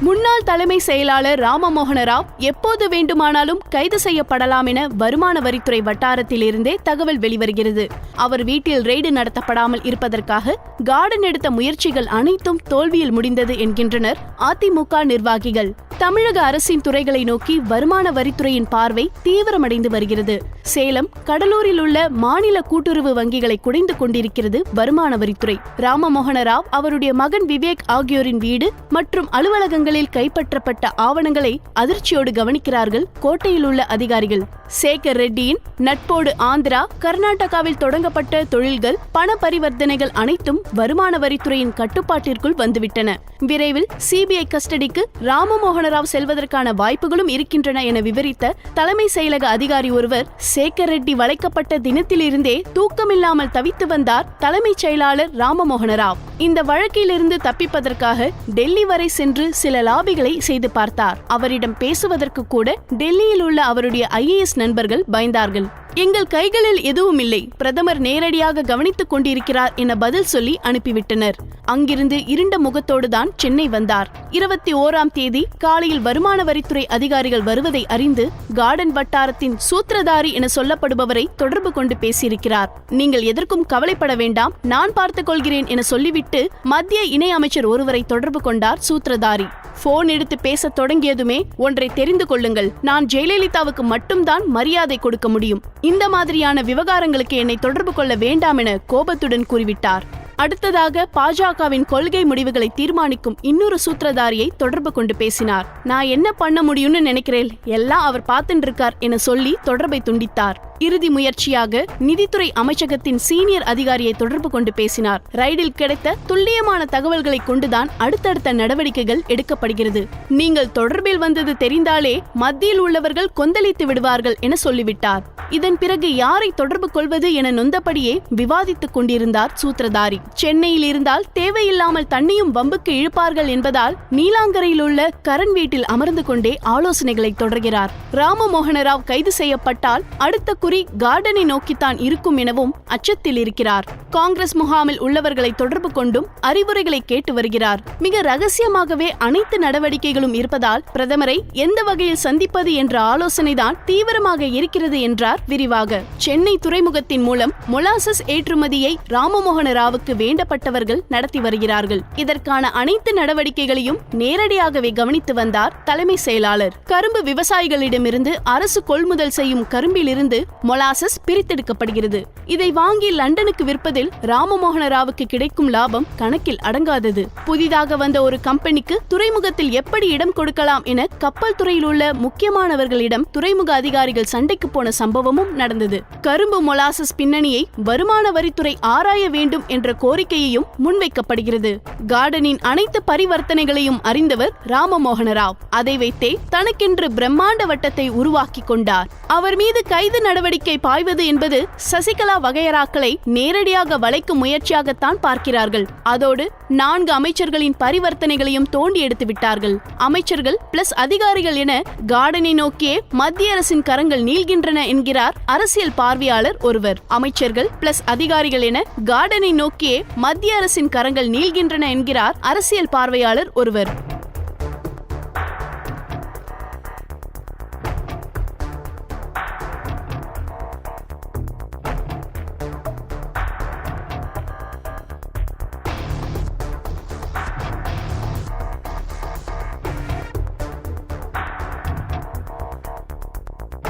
முன்னாள் தலைமை செயலாளர் ராமமோகன ராவ் எப்போது வேண்டுமானாலும் கைது செய்யப்படலாம் என வருமான வரித்துறை வட்டாரத்திலிருந்தே தகவல் வெளிவருகிறது. அவர் வீட்டில் ரெய்டு நடத்தப்படாமல் இருப்பதற்காக கார்டன் எடுத்த முயற்சிகள் அனைத்தும் தோல்வியில் முடிந்தது என்கின்றனர் அதிமுக நிர்வாகிகள். தமிழக அரசின் துறைகளை நோக்கி வருமான வரித்துறையின் பார்வை தீவிரமடைந்து வருகிறது. சேலம் கடலூரில் உள்ள மாநில கூட்டுறவு வங்கிகளை குடைந்து கொண்டிருக்கிறது வருமான வரித்துறை. ராமமோகன ராவ் அவருடைய மகன் விவேக் ஆகியோரின் வீடு மற்றும் அலுவலகங்களில் கைப்பற்றப்பட்ட ஆவணங்களை அதிர்ச்சியோடு கவனிக்கிறார்கள் கோட்டையில் உள்ள அதிகாரிகள். சேகர் ரெட்டியின் நட்போடு ஆந்திரா கர்நாடகாவில் தொடங்கப்பட்ட தொழில்கள் பண பரிவர்த்தனைகள் அனைத்தும் வருமான வரித்துறையின் கட்டுப்பாட்டிற்குள் வந்துவிட்டன. விரைவில் சிபிஐ கஸ்டடிக்கு ராமமோகன ராவ் செல்வதற்கான வாய்ப்புகளும் இருக்கின்றன என விவரித்த தலைமை செயலக அதிகாரி ஒருவர் சேகர் ரெட்டி வளைக்கப்பட்ட தினத்திலிருந்தே தூக்கமில்லாமல் தவித்து வந்தார் தலைமைச் செயலாளர் ராமமோகன ராவ் இந்த வழக்கிலிருந்து தப்பிப்பதற்காக டெல்லி வரை சென்று சில லாபிகளை செய்து பார்த்தார். அவரிடம் பேசுவதற்கு கூட டெல்லியில் உள்ள அவருடைய ஐஏஎஸ் நண்பர்கள் பயந்தார்கள். எங்கள் கைகளில் எதுவும் இல்லை. பிரதமர் நேரடியாக கவனித்துக் கொண்டிருக்கிறார் என பதில் சொல்லி அனுப்பிவிட்டனர். அங்கிருந்து இருண்ட முகத்தோடு தான் சென்னை வந்தார். இருபத்தி ஓராம் தேதி காலையில் வருமான வரித்துறை அதிகாரிகள் வருவதை அறிந்து கார்டன் வட்டாரத்தின் சூத்திரதாரி என சொல்லப்படுபவரை தொடர்பு கொண்டு பேசியிருக்கிறார். நீங்கள் எதற்கும் கவலைப்பட வேண்டாம். நான் பார்த்துக் கொள்கிறேன் என சொல்லிவிட்டு மத்திய இணை அமைச்சர் ஒருவரை தொடர்பு கொண்டார் சூத்திரதாரி. போன் எடுத்து பேசத் தொடங்கியதுமே ஒன்றை தெரிந்து கொள்ளுங்கள். நான் ஜெயலலிதாவுக்கு மட்டும்தான் மரியாதை கொடுக்க முடியும். இந்த மாதிரியான விவகாரங்களுக்கு என்னை தொடர்பு கொள்ள வேண்டாம் என கோபத்துடன் கூறிவிட்டார். அடுத்ததாக பாஜகவின் கொள்கை முடிவுகளை தீர்மானிக்கும் இன்னொரு சூத்திரதாரியை தொடர்பு கொண்டு பேசினார். நான் என்ன பண்ண முடியும்னு நினைக்கிறேன். எல்லாம் அவர் பார்த்துட்டு இருக்கார் என சொல்லி தொடர்பை துண்டித்தார். இறுதி முயற்சியாக நிதித்துறை அமைச்சகத்தின் சீனியர் அதிகாரியை தொடர்பு கொண்டு பேசினார். ரைடில் கிடைத்த துல்லியமான தகவல்களை கொண்டுதான் அடுத்தடுத்த நடவடிக்கைகள் எடுக்கப்படுகிறது. நீங்கள் தொடர்பில் வந்தது தெரிந்தாலே மத்தியில் உள்ளவர்கள் கொந்தளித்து விடுவார்கள் என சொல்லிவிட்டார். இதன் பிறகு யாரை தொடர்பு கொள்வது என நொந்தபடியே விவாதித்துக் கொண்டிருந்தார் சூத்திரதாரி. சென்னையில் இருந்தால் தேவையில்லாமல் தண்ணியும் வம்புக்கு இழுப்பார்கள் என்பதால் நீலாங்கரையில் உள்ள கரண் வீட்டில் அமர்ந்து கொண்டே ஆலோசனைகளை தொடர்கிறார். ராமமோகன ராவ் கைது செய்யப்பட்டால் அடுத்த குறி கார்டனை நோக்கித்தான் இருக்கும் எனவும் அச்சத்தில் இருக்கிறார். காங்கிரஸ் முகாமில் உள்ளவர்களை தொடர்பு கொண்டும் அறிவுரைகளை கேட்டு வருகிறார். மிக ரகசியமாகவே அனைத்து நடவடிக்கைகளும் இருப்பதால் பிரதமரை எந்த வகையில் சந்திப்பது என்ற ஆலோசனைதான் தீவிரமாக இருக்கிறது என்றார் விரிவாக. சென்னை துறைமுகத்தின் மூலம் மொலாசஸ் ஏற்றுமதியை ராமமோகன ராவுக்கு வேண்டப்பட்டவர்கள் நடத்தி வருகிறார்கள். இதற்கான அனைத்து நடவடிக்கைகளையும் நேரடியாகவே கவனித்து வந்தார் தலைமை செயலாளர். கரும்பு விவசாயிகளிடமிருந்து அரசு கொள்முதல் செய்யும் கரும்பிலிருந்து மொலாசஸ் பிரித்தெடுக்கப்படுகிறது. இதை வாங்கி லண்டனுக்கு விற்பதில் ராமமோகன ராவுக்கு கிடைக்கும் லாபம் கணக்கில் அடங்காதது. புதிதாக வந்த ஒரு கம்பெனிக்கு துறைமுகத்தில் எப்படி இடம் கொடுக்கலாம் என கப்பல் துறையில் உள்ள முக்கியமானவர்களிடம் துறைமுக அதிகாரிகள் சண்டைக்கு போன சம்பவமும் நடந்தது. கரும்பு மொலாசஸ் பின்னணியை வருமான வரித்துறை ஆராய வேண்டும் என்ற கோரிக்கையையும் முன்வைக்கப்படுகிறது. கார்டனின் அனைத்து பரிவர்த்தனைகளையும் அறிந்தவர் ராமமோகன ராவ் அதை வைத்தே தனக்கென்று பிரம்மாண்ட வட்டத்தை உருவாக்கி கொண்டார். அவர் மீது கைது நடவடிக்கை பாய்வது என்பது சசிகலா வகையராக்களை நேரடியாக வளைக்கும் முயற்சியாகத்தான் பார்க்கிறார்கள். அதோடு நான்கு அமைச்சர்களின் பரிவர்த்தனைகளையும் தோண்டி எடுத்து விட்டார்கள். அமைச்சர்கள் பிளஸ் அதிகாரிகள் என கார்டனை நோக்கியே மத்திய அரசின் கரங்கள் நீள்கின்றன என்கிறார் அரசியல் பார்வையாளர் ஒருவர். அமைச்சர்கள் பிளஸ் அதிகாரிகள் என கார்டனை நோக்கியே மத்திய அரசின் கரங்கள் நீள்கின்றன என்கிறார் அரசியல் பார்வையாளர் ஒருவர்.